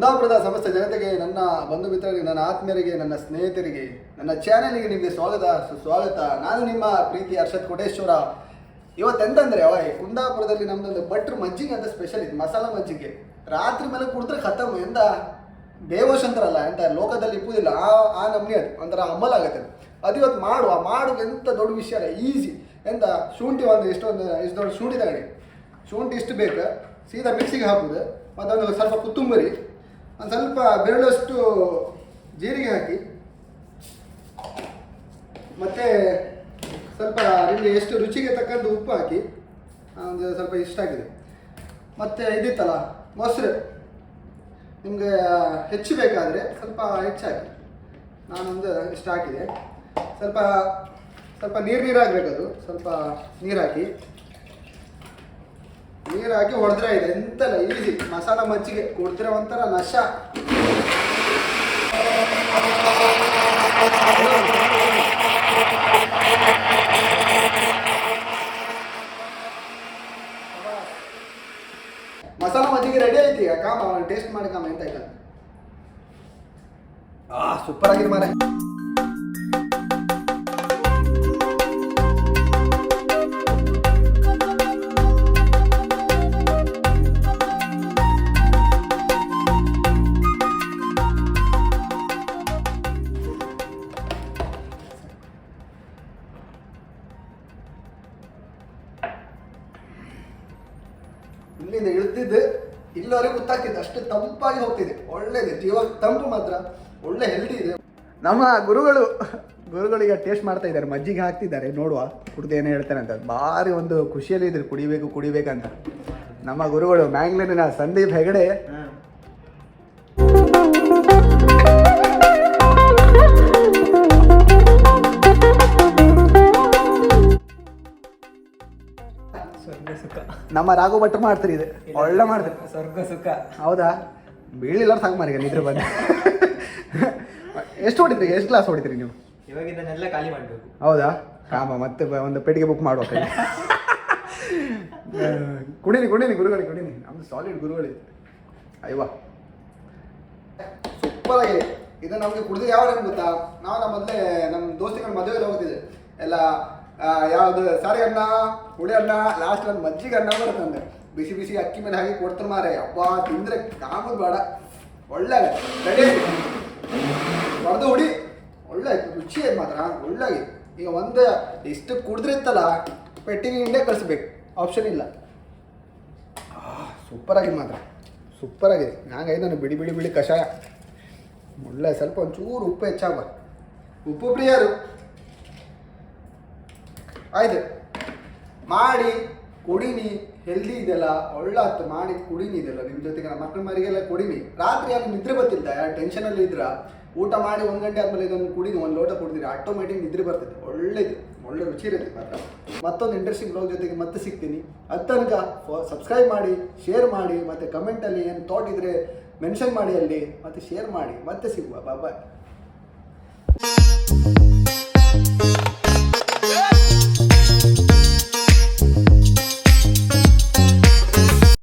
ನನ್ನ ಬಂಧು ಮಿತ್ರರಿಗೆ ನನ್ನ ಆತ್ಮೀಯರಿಗೆ, ನನ್ನ ಸ್ನೇಹಿತರಿಗೆ, ನನ್ನ ಚಾನೆಲ್ಗೆ ನಿಮಗೆ ಸ್ವಾಗತ, ಸುಸ್ವಾಗತ. ನಾನು ನಿಮ್ಮ ಪ್ರೀತಿ ಹರ್ಷದ್ ಕೋಟೇಶ್ವರ. ಇವತ್ತೆಂತಂದ್ರೆ ಅವ ಕುಂದಾಪುರದಲ್ಲಿ ನಮ್ದೊಂದು ಭಟ್ರು ಮಜ್ಜಿಗೆ ಅಂತ ಸ್ಪೆಷಲ್ ಇದೆ ಮಸಾಲ ಮಜ್ಜಿಗೆ. ರಾತ್ರಿ ಮೇಲೆ ಕುಡಿದ್ರೆ ಖತಮ್ ಎಂತ ಬೇವೋಶ್ ಅಂತಾರಲ್ಲ ಎಂತ ಲೋಕದಲ್ಲಿ ಇಪ್ಪುದಿಲ್ಲ, ಆ ಆ ನಮ್ನಿ ಅದು, ಒಂಥರ ಅಮಲ್ ಆಗುತ್ತೆ ಅದು. ಅದು ಇವತ್ತು ಮಾಡುವ ಮಾಡುವ ಎಂತ ದೊಡ್ಡ ವಿಷಯ ಅಲ್ಲ, ಈಸಿ. ಎಂತ, ಶುಂಠಿ ಒಂದು, ಇಷ್ಟೊಂದು ಇಷ್ಟು ದೊಡ್ಡ ಶುಂಠಿ ತಗೊಳ್ಳಿ ಶುಂಠಿ ಇಷ್ಟು ಬೇಕು, ಸೀದಾ ಮಿಕ್ಸಿಗೆ ಹಾಕುದು, ಮತ್ತೊಂದು ಸ್ವಲ್ಪ ಕೊತ್ತಂಬರಿ. ಒಂದು ಸ್ವಲ್ಪ ಬೆರಳಷ್ಟು ಜೀರಿಗೆ ಹಾಕಿ. ಮತ್ತೆ ಸ್ವಲ್ಪ ನಿಮಗೆ ಎಷ್ಟು ರುಚಿಗೆ ತಕ್ಕಂಥ ಉಪ್ಪು ಹಾಕಿ. ಒಂದು ಸ್ವಲ್ಪ ಇಷ್ಟ ಆಗಿದೆ. ಮತ್ತು ಇದಿತ್ತಲ್ಲ, ಮೊಸರು. ನಿಮಗೆ ಹೆಚ್ಚು ಬೇಕಾದರೆ ಸ್ವಲ್ಪ ಹೆಚ್ಚಾಗಿ ನಾನೊಂದು ಇಷ್ಟ ಹಾಕಿದೆ. ಸ್ವಲ್ಪ ಸ್ವಲ್ಪ ನೀರು ನೀರು ಆಗಬೇಕದು ಸ್ವಲ್ಪ ನೀರಾಕಿ ನೀರು ಹಾಕಿ ಹೊಡೆದ್ರೆ ಇದೆ. ಎಂತಲ್ಲ ಈಸಿ ಮಸಾಲ ಮಜ್ಜಿಗೆ. ಕೊಡ್ತಿರೋ ಒಂಥರ ನಶ. ಮಸಾಲ ಮಜ್ಜಿಗೆ ರೆಡಿ ಐತಿ. ಕಾಮ ಟೇಸ್ಟ್ ಮಾಡಿ ಕಾಮ, ಎಂತ ಇಲ್ಲ ಆ ಸೂಪರ್ ಆಗಿದೆ ಮಾರೆ ಇಲ್ಲಿಂದ ಇಳಿದಿದ್ದು ಇಲ್ಲವರೆಗೆ ಗೊತ್ತಾಗ್ತಿದೆ ಅಷ್ಟು ತಂಪಾಗಿ ಹೋಗ್ತಿದೆ. ಒಳ್ಳೇದು, ಜೀವ ತಂಪು ಮಾತ್ರ. ಒಳ್ಳೆ ಹೆಲ್ದಿ ಇದೆ. ನಮ್ಮ ಗುರುಗಳು ಗುರುಗಳಿಗೆ ಟೇಸ್ಟ್ ಮಾಡ್ತಾ ಇದ್ದಾರೆ. ಮಜ್ಜಿಗೆ ಹಾಕ್ತಿದ್ದಾರೆ. ನೋಡುವ, ಕುಡ್ದು ಏನು ಹೇಳ್ತಾರೆ ಅಂತ. ಭಾರಿ ಒಂದು ಖುಷಿಯಲ್ಲಿ ಇದ್ರು. ಕುಡಿಬೇಕು, ಕುಡಿಬೇಕಂತ. ನಮ್ಮ ಗುರುಗಳು ಮ್ಯಾಂಗ್ಳೂರಿನ ಸಂದೀಪ್ ಹೆಗಡೆ ಸ್ವರ್ಗ ಸುಖ. ನಮ್ಮ ರಾಘು ಭಟ್ರು ಮಾಡ್ತಾರೆ ಇದು. ಒಳ್ಳೆ ಮಾಡ್ತಾರೆ. ಸ್ವರ್ಗ ಸುಖ. ಹೌದಾ? ಬೀಳಿಲ್ಲ ಸಾಕು ಮಾರಿಗೆ ನಿದ್ರೆ ಬಂದು. ಎಷ್ಟು ಹೊಡಿದ್ರಿ ಎಷ್ಟು ಗ್ಲಾಸ್ ಹೊಡಿದ್ರಿ ನೀವು? ಇವಾಗ ಇದನ್ನೆಲ್ಲ ಖಾಲಿ ಮಾಡಬೇಕು. ಹೌದಾ? ಕಾಮ ಮತ್ತೆ ಬ- ಒಂದು ಪೆಟ್ಟಿಗೆ ಬುಕ್ ಮಾಡುವ ಕೈ ಕುಡೀನಿ ಕುಡೀನಿ ಗುರುಗಳಿಗೆ ಕುಡೀನಿ ನಮ್ದು ಸಾಲಿಡ್ ಗುರುಗಳು. ಅಯ್ಯವ್ವ. ಸೂಪರ್ ಆಗಿದೆ. ಇದು ನಮಗೆ ಕುಡಿದು ಯಾವ ರಂಗ್ ಗೊತ್ತಾ? ನಾವು ನಮ್ಮ ಮೊದಲೇ ನಮ್ಮ ದೋಸ್ತಿಗಳ ಮದುವೆಗೆ ಹೋಗ್ತಿದ್ದೆ. ಎಲ್ಲ ಆ, ಯಾವ್ದು ಸಾರಿ ಅನ್ನ, ಹುಳಿ ಅನ್ನ ಲಾಸ್ಟ್ ಒಂದು ಮಜ್ಜಿಗೆ ಅನ್ನ ಬರುತ್ತೆ ಅಂದ್ರೆ. ಬಿಸಿ ಬಿಸಿ ಅಕ್ಕಿ ಮೇಲೆ ಹಾಕಿ ಕೊಡ್ತಾರೆ ಮಾರೆ ಅಬ್ಬಾ ತಿಂದ್ರೆ ಕಾಮದ್ ಬೇಡ. ಒಳ್ಳೆ ರೆಡಿ ಹೊಡೆದು ಹುಡಿ. ಒಳ್ಳೆ ರುಚಿ ಮಾತ್ರ? ಒಳ್ಳೆ ಈಗ ಒಂದು ಇಷ್ಟು ಕುಡಿದ್ರಿತ್ತಲ್ಲ ಪೆಟ್ಟಿಗೆ ಹಿಂದೆ ಕಳಿಸ್ಬೇಕು. ಆಪ್ಷನ್ ಇಲ್ಲ. ಸೂಪರ್ ಆಗಿದೆ ಮಾತ್ರ ಸೂಪರಾಗಿದೆ ಆಗಿದೆ. ನಂಗೆ ನಾನು ಬಿಡಿ ಬಿಡಿ ಬಿಳಿ ಕಷಾಯ. ಒಳ್ಳೆ ಸ್ವಲ್ಪ ಒಂಚೂರು ಉಪ್ಪು ಹೆಚ್ಚಾಗ ಉಪ್ಪು ಪ್ರಿಯರು. ಆಯ್ತು. ಮಾಡಿ, ಕುಡಿನಿ ಹೆಲ್ದಿ ಇದೆಲ್ಲ ಒಳ್ಳೆ ಆಯ್ತು ಮಾಡಿ, ಕುಡಿನಿ ಇದೆಲ್ಲ ನಿಮ್ಮ ಜೊತೆಗೆ ನಮ್ಮ ಮಕ್ಕಳ ಮರಿಗೆಲ್ಲ ಕುಡಿನಿ. ರಾತ್ರಿ ಅಲ್ಲಿ ನಿದ್ರೆ ಬರ್ತಿಲ್ಲ ಯಾರು ಟೆನ್ಷನಲ್ಲಿ ಇದ್ರ? ಊಟ ಮಾಡಿ ಒಂದು ಗಂಟೆ ಆದ್ಮೇಲೆ ಇದನ್ನು ಕುಡಿನಿ ಒಂದು ಲೋಟ ಕುಡಿದಿರಿ. ಆಟೋಮೆಟಿಕ್ ನಿದ್ರೆ ಬರ್ತೈತೆ ಒಳ್ಳೇದು. ಒಳ್ಳೆ ರುಚಿ ಇರುತ್ತೆ ಮಾತ್ರ. ಮತ್ತೊಂದು ಇಂಟ್ರೆಸ್ಟಿಂಗ್ ಬ್ಲಾಗ್ ಜೊತೆಗೆ ಮತ್ತೆ ಸಿಗ್ತೀನಿ. ಅದು ತನಕ ಸಬ್ಸ್ಕ್ರೈಬ್ ಮಾಡಿ ಶೇರ್ ಮಾಡಿ, ಮತ್ತು ಕಮೆಂಟಲ್ಲಿ ಏನು ಥಾಟ್ ಇದ್ರೆ ಮೆನ್ಷನ್ ಮಾಡಿ ಅಲ್ಲಿ. ಮತ್ತು ಶೇರ್ ಮಾಡಿ. ಮತ್ತೆ ಸಿಗುವ. ಬಾಯ್